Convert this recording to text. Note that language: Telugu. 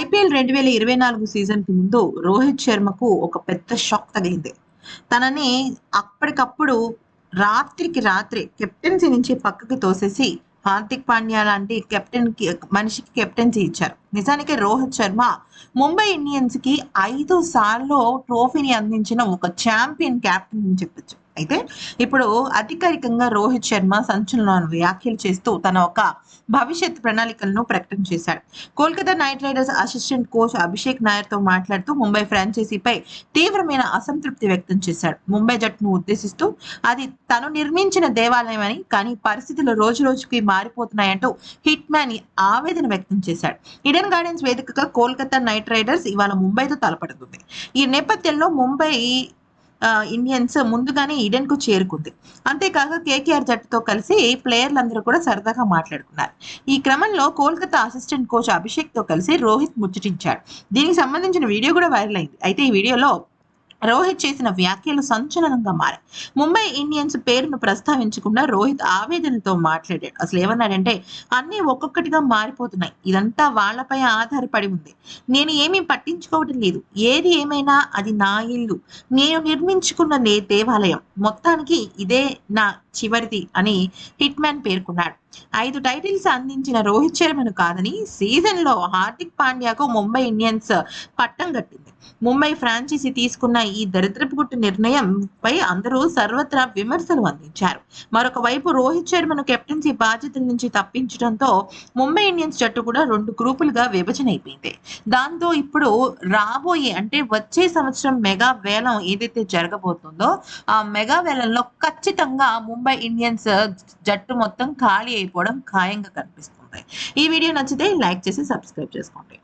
ఐపీఎల్ రెండు వేల ఇరవై నాలుగు సీజన్కి ముందు రోహిత్ శర్మకు ఒక పెద్ద షాక్ తగిలింది. తనని అప్పటికప్పుడు రాత్రికి రాత్రి కెప్టెన్సీ నుంచి పక్కకి తోసేసి హార్దిక్ పాండ్యా లాంటి కెప్టెన్కి మనిషికి కెప్టెన్సీ ఇచ్చారు. నిజానికి రోహిత్ శర్మ ముంబై ఇండియన్స్కి ఐదు సార్లు ట్రోఫీని అందించిన ఒక ఛాంపియన్ కెప్టెన్ అని చెప్పచ్చు. అయితే ఇప్పుడు అధికారికంగా రోహిత్ శర్మ సంచలన వ్యాఖ్యలు చేస్తూ తన ఒక భవిష్యత్ ప్రణాళికలను ప్రకటన చేశాడు. Kolkata Knight Riders assistant coach Abhishek నాయర్తో మాట్లాడుతూ ముంబై ఫ్రాంచైజీపై తీవ్రమైన అసంతృప్తి వ్యక్తం చేశాడు. ముంబై జట్టును ఉద్దేశిస్తూ అది తను నిర్మించిన దేవాలయమని కానీ పరిస్థితులు రోజు రోజుకి మారిపోతున్నాయంటూ హిట్ మ్యాన్ ఆవేదన వ్యక్తం చేశాడు. ఇడెన్ గార్డెన్స్ వేదికగా కోల్కతా నైట్ రైడర్స్ ఇవాళ ముంబైతో తలపడుతుంది. ఈ నేపథ్యంలో ముంబై ఇండియన్స్ ముందుగానే ఈడెన్కు చేరుకుంది. అంతేకాక కేకేఆర్ జట్టుతో కలిసి ప్లేయర్లందరూ కూడా సరదాగా మాట్లాడుకున్నారు. ఈ క్రమంలో కోల్కతా అసిస్టెంట్ కోచ్ అభిషేక్తో కలిసి రోహిత్ ముచ్చటించాడు. దీనికి సంబంధించిన వీడియో కూడా వైరల్ అయింది. అయితే ఈ వీడియోలో రోహిత్ చేసిన వ్యాఖ్యలు సంచలనంగా మారాయి. ముంబై ఇండియన్స్ పేరును ప్రస్తావించకుండా రోహిత్ ఆవేదనతో మాట్లాడాడు. అసలు ఏమన్నాడంటే అన్నీ ఒక్కొక్కటిగా మారిపోతున్నాయి. ఇదంతా వాళ్ళపై ఆధారపడి ఉంది. నేను ఏమీ పట్టించుకోవడం లేదు. ఏది ఏమైనా అది నా ఇల్లు. నేను నిర్మించుకున్న నే దేవాలయం. మొత్తానికి ఇదే నా చివరిది అని హిట్ మ్యాన్ పేర్కొన్నాడు. ఐదు టైటిల్స్ అందించిన రోహిత్ శర్మను కాదని సీజన్లో హార్దిక్ పాండ్యాకు ముంబై ఇండియన్స్ పట్టం కట్టింది. ముంబై ఫ్రాంచైజీ తీసుకున్న ఈ దరిద్రపు గుట్టు నిర్ణయం పై అందరూ సర్వత్రా విమర్శలు అందించారు. మరొక వైపు రోహిత్ శర్మను కెప్టెన్సీ బాధ్యతల నుంచి తప్పించడంతో ముంబై ఇండియన్స్ జట్టు కూడా రెండు గ్రూపులుగా విభజన అయిపోయింది. దాంతో ఇప్పుడు రాబోయే అంటే వచ్చే సంవత్సరం మెగా వేలం ఏదైతే జరగబోతుందో ఆ మెగా వేలంలో ఖచ్చితంగా ముంబై ఇండియన్స్ uh, జట్టు మొత్తం ఖాళీ అయిపోవడం ఖాయంగా కనిపిస్తుంది. ఈ వీడియో నచ్చితే లైక్ చేసి సబ్స్క్రైబ్ చేసుకోండి.